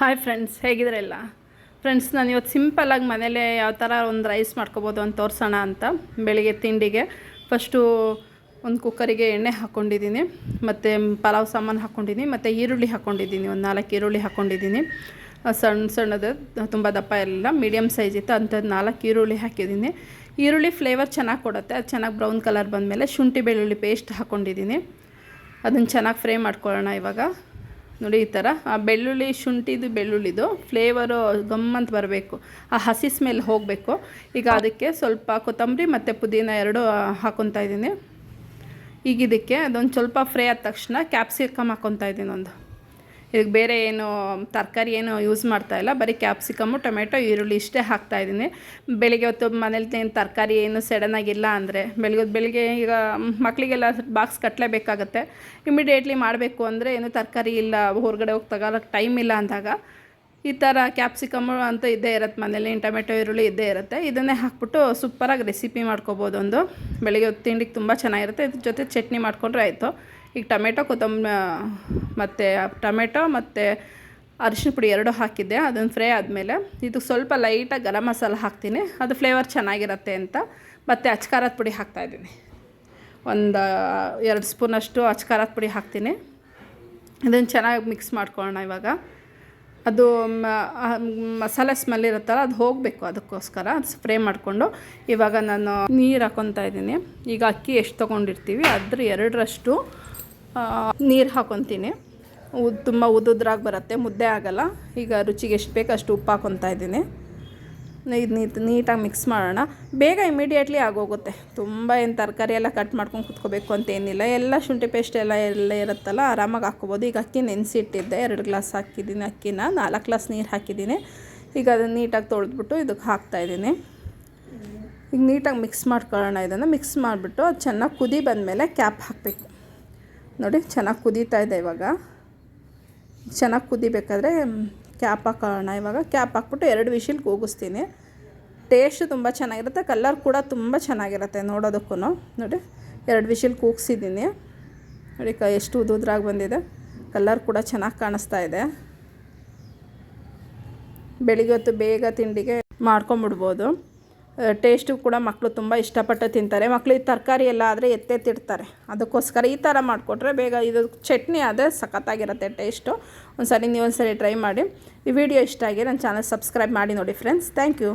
Hi friends ಹೇಗಿದ್ರೆಲ್ಲ friends ನಾನು ಇವತ್ತು ಸಿಂಪಲಾಗಿ ಮನೇಲೇ ಯಾವ ಥರ ಒಂದು ರೈಸ್ ಮಾಡ್ಕೋಬೋದು ಅಂತ ತೋರಿಸೋಣ ಅಂತ. ಬೆಳಿಗ್ಗೆ ತಿಂಡಿಗೆ. ಫಸ್ಟು ಒಂದು ಕುಕ್ಕರಿಗೆ ಎಣ್ಣೆ ಹಾಕ್ಕೊಂಡಿದ್ದೀನಿ ಮತ್ತು ಪಲಾವ್ ಸಾಮಾನು ಹಾಕ್ಕೊಂಡಿದ್ದೀನಿ ಮತ್ತು ಈರುಳ್ಳಿ ಹಾಕ್ಕೊಂಡಿದ್ದೀನಿ ಒಂದು ನಾಲ್ಕು ಈರುಳ್ಳಿ ಹಾಕ್ಕೊಂಡಿದ್ದೀನಿ ಸಣ್ಣ ಸಣ್ಣದು, ತುಂಬ ದಪ್ಪ ಇರಲಿಲ್ಲ ಮೀಡಿಯಮ್ ಸೈಜ್ ಇತ್ತು ಅಂಥದ್ದು ನಾಲ್ಕು ಈರುಳ್ಳಿ ಹಾಕಿದ್ದೀನಿ. ಈರುಳ್ಳಿ ಫ್ಲೇವರ್ ಚೆನ್ನಾಗಿ ಕೊಡುತ್ತೆ, ಅದು ಚೆನ್ನಾಗಿ ಬ್ರೌನ್ ಕಲರ್ ಬಂದಮೇಲೆ ಶುಂಠಿ ಬೆಳ್ಳುಳ್ಳಿ ಪೇಸ್ಟ್ ಹಾಕ್ಕೊಂಡಿದ್ದೀನಿ ಅದನ್ನು ಚೆನ್ನಾಗಿ ಫ್ರೈ ಮಾಡ್ಕೊಳ್ಳೋಣ ಇವಾಗ. ನೋಡಿ ಈ ಥರ. ಆ ಬೆಳ್ಳುಳ್ಳಿ ಶುಂಠಿದು ಬೆಳ್ಳುಳ್ಳಿದು ಫ್ಲೇವರು ಗಮ್ಮಂತ ಬರಬೇಕು. ಆ ಹಸಿ ಸ್ಮೆಲ್ ಹೋಗಬೇಕು. ಈಗ ಅದಕ್ಕೆ ಸ್ವಲ್ಪ ಕೊತ್ತಂಬರಿ ಮತ್ತು ಪುದೀನ ಎರಡು ಹಾಕೊತಾ ಇದ್ದೀನಿ. ಈಗ ಇದಕ್ಕೆ ಅದೊಂದು ಸ್ವಲ್ಪ ಫ್ರೈ ಆದ ತಕ್ಷಣ ಕ್ಯಾಪ್ಸಿಕಮ್ ಹಾಕೊತಾ ಇದ್ದೀನಿ ಒಂದು. ಇದಕ್ಕೆ ಬೇರೆ ಏನು ತರಕಾರಿ ಏನು ಯೂಸ್ ಮಾಡ್ತಾ ಇಲ್ಲ. ಬರೀ ಕ್ಯಾಪ್ಸಿಕಮ್ಮು ಟೊಮೆಟೊ, ಈರುಳ್ಳಿ ಇಷ್ಟೇ ಹಾಕ್ತಾ ಇದ್ದೀನಿ. ಬೆಳಿಗ್ಗೆ ಹೊತ್ತು ಮನೇಲಿ ಏನು ತರಕಾರಿ ಏನು ಸಡನ್ನಾಗಿಲ್ಲ ಅಂದರೆ, ಬೆಳಿಗ್ಗೆ ಬೆಳಿಗ್ಗೆ ಈಗ ಮಕ್ಕಳಿಗೆಲ್ಲ ಬಾಕ್ಸ್ ಕಟ್ಟಲೇಬೇಕಾಗತ್ತೆ ಇಮಿಡಿಯೇಟ್ಲಿ ಮಾಡಬೇಕು ಅಂದರೆ ಏನು ತರಕಾರಿ ಇಲ್ಲ, ಹೊರಗಡೆ ಹೋಗಿ ತಗೊಳಕ್ಕೆ ಟೈಮ್ ಇಲ್ಲ ಅಂದಾಗ ಈ ಥರ ಕ್ಯಾಪ್ಸಿಕಮ್ಮು ಅಂತ ಇದ್ದೇ ಇರುತ್ತೆ ಮನೇಲಿ, ಟೊಮೆಟೊ, ಈರುಳ್ಳಿ ಇದ್ದೇ ಇರುತ್ತೆ. ಇದನ್ನೇ ಹಾಕ್ಬಿಟ್ಟು ಸೂಪರಾಗಿ ರೆಸಿಪಿ ಮಾಡ್ಕೋಬೋದು ಒಂದು. ಬೆಳಿಗ್ಗೆ ಹೊತ್ತು ತಿಂಡಿಗೆ ತುಂಬ ಚೆನ್ನಾಗಿರುತ್ತೆ. ಇದ್ರ ಜೊತೆ ಚಟ್ನಿ ಮಾಡಿಕೊಂಡ್ರೆ ಆಯಿತು. ಈಗ ಟೊಮೆಟೊ ಕೊತ್ತಂಬ ಮತ್ತು ಟೊಮೆಟೊ ಮತ್ತು ಅರಿಶಿನ ಪುಡಿ ಎರಡು ಹಾಕಿದ್ದೆ. ಅದನ್ನು ಫ್ರೈ ಆದಮೇಲೆ ಇದು ಸ್ವಲ್ಪ ಲೈಟಾಗಿ ಗರಂ ಮಸಾಲ ಹಾಕ್ತೀನಿ. ಅದು ಫ್ಲೇವರ್ ಚೆನ್ನಾಗಿರುತ್ತೆ ಅಂತ ಮತ್ತು ಅಚ್ಕಾರದ ಪುಡಿ ಹಾಕ್ತಾಯಿದ್ದೀನಿ ಒಂದು, ಎರಡು ಸ್ಪೂನಷ್ಟು ಅಚ್ಕಾರದ ಪುಡಿ ಹಾಕ್ತೀನಿ. ಇದನ್ನು ಚೆನ್ನಾಗಿ ಮಿಕ್ಸ್ ಮಾಡ್ಕೊಳ್ಳೋಣ ಇವಾಗ. ಅದು ಮಸಾಲೆ ಸ್ಮೆಲ್ ಇರುತ್ತಲ್ಲ, ಅದು ಹೋಗಬೇಕು ಅದಕ್ಕೋಸ್ಕರ. ಅದು ಸ್ಪ್ರೇ ಮಾಡಿಕೊಂಡು ಇವಾಗ ನಾನು ನೀರು ಹಾಕ್ಕೊತಾ ಇದ್ದೀನಿ. ಈಗ ಅಕ್ಕಿ ಎಷ್ಟು ತೊಗೊಂಡಿರ್ತೀವಿ, ಅದ್ರ ಎರಡರಷ್ಟು ನೀರು ಹಾಕೊತೀನಿ. ಉದ್, ತುಂಬ ಉದುದ್ರಾಗಿ ಬರುತ್ತೆ, ಮುದ್ದೆ ಆಗಲ್ಲ. ಈಗ ರುಚಿಗೆ ಎಷ್ಟು ಬೇಕು ಅಷ್ಟು ಉಪ್ಪು ಹಾಕೊತಾ ಇದ್ದೀನಿ. ಇದು ನೀಟ್ ನೀಟಾಗಿ ಮಿಕ್ಸ್ ಮಾಡೋಣ. ಬೇಗ ಇಮಿಡಿಯೇಟ್ಲಿ ಆಗೋಗುತ್ತೆ. ತುಂಬ ಏನು ತರಕಾರಿ ಎಲ್ಲ ಕಟ್ ಮಾಡ್ಕೊಂಡು ಕುತ್ಕೋಬೇಕು ಅಂತ ಏನಿಲ್ಲ. ಎಲ್ಲ ಶುಂಠಿ ಪೇಸ್ಟ್ ಎಲ್ಲ ಎಲ್ಲ ಇರುತ್ತಲ್ಲ, ಆರಾಮಾಗಿ ಹಾಕ್ಕೋಬೋದು. ಈಗ ಅಕ್ಕಿ ನೆನೆಸಿಟ್ಟಿದ್ದೆ. ಎರಡು ಗ್ಲಾಸ್ ಹಾಕಿದ್ದೀನಿ ಅಕ್ಕಿನ. ನಾಲ್ಕು ಗ್ಲಾಸ್ ನೀರು ಹಾಕಿದ್ದೀನಿ. ಈಗ ಅದನ್ನು ನೀಟಾಗಿ ತೊಳೆದ್ಬಿಟ್ಟು ಇದಕ್ಕೆ ಹಾಕ್ತಾಯಿದ್ದೀನಿ ಈಗ ನೀಟಾಗಿ ಮಿಕ್ಸ್ ಮಾಡ್ಕೊಳ್ಳೋಣ ಇದನ್ನು. ಮಿಕ್ಸ್ ಮಾಡಿಬಿಟ್ಟು ಅದು ಚೆನ್ನಾಗಿ ಕುದಿ ಬಂದಮೇಲೆ ಕ್ಯಾಪ್ ಹಾಕಬೇಕು. ನೋಡಿ, ಚೆನ್ನಾಗಿ ಕುದೀತಾ ಇದೆ ಇವಾಗ. ಚೆನ್ನಾಗಿ ಕುದಿಬೇಕಾದ್ರೆ ಕ್ಯಾಪ್ ಹಾಕೋಣ ಇವಾಗ ಕ್ಯಾಪ್ ಹಾಕ್ಬಿಟ್ಟು ಎರಡು ವಿಷಿಲ್ ಕೂಗಿಸ್ತೀನಿ ಟೇಸ್ಟ್ ತುಂಬ ಚೆನ್ನಾಗಿರುತ್ತೆ, ಕಲರ್ ಕೂಡ ತುಂಬ ಚೆನ್ನಾಗಿರುತ್ತೆ ನೋಡೋದಕ್ಕೂ ನೋಡಿ, ಎರಡು ವಿಷಿಲ್ ಕೂಗಿಸಿದ್ದೀನಿ. ನೋಡಿ, ಕ, ಎಷ್ಟು ಉದುದ್ರಾಗಿ ಬಂದಿದೆ. ಕಲರ್ ಕೂಡ ಚೆನ್ನಾಗಿ ಕಾಣಿಸ್ತಾ ಇದೆ. ಬೆಳಿಗ್ಗೆ ಹೊತ್ತು ಬೇಗ ತಿಂಡಿಗೆ ಮಾಡ್ಕೊಂಬಿಡ್ಬೋದು. ಟೇಸ್ಟು ಕೂಡ ಮಕ್ಕಳು ತುಂಬ ಇಷ್ಟಪಟ್ಟು ತಿಂತಾರೆ. ಮಕ್ಕಳಿಗೆ ತರಕಾರಿ ಎಲ್ಲ ಆದರೆ ಎತ್ತೆತ್ತಿಡ್ತಾರೆ ಅದಕ್ಕೋಸ್ಕರ ಈ ಥರ ಮಾಡಿಕೊಟ್ರೆ ಬೇಗ ಇದು ಚಟ್ನಿ ಆದರೆ ಸಖತ್ತಾಗಿರುತ್ತೆ ಟೇಸ್ಟು ಒಂದು ಸರಿ ನೀವು ಒಂದು ಸರಿ ಟ್ರೈ ಮಾಡಿ. ಈ ವಿಡಿಯೋ ಇಷ್ಟ ಆಗಿ ನನ್ನ ಚಾನಲ್ ಸಬ್ಸ್ಕ್ರೈಬ್ ಮಾಡಿ ನೋಡಿ ಫ್ರೆಂಡ್ಸ್ ಥ್ಯಾಂಕ್ ಯು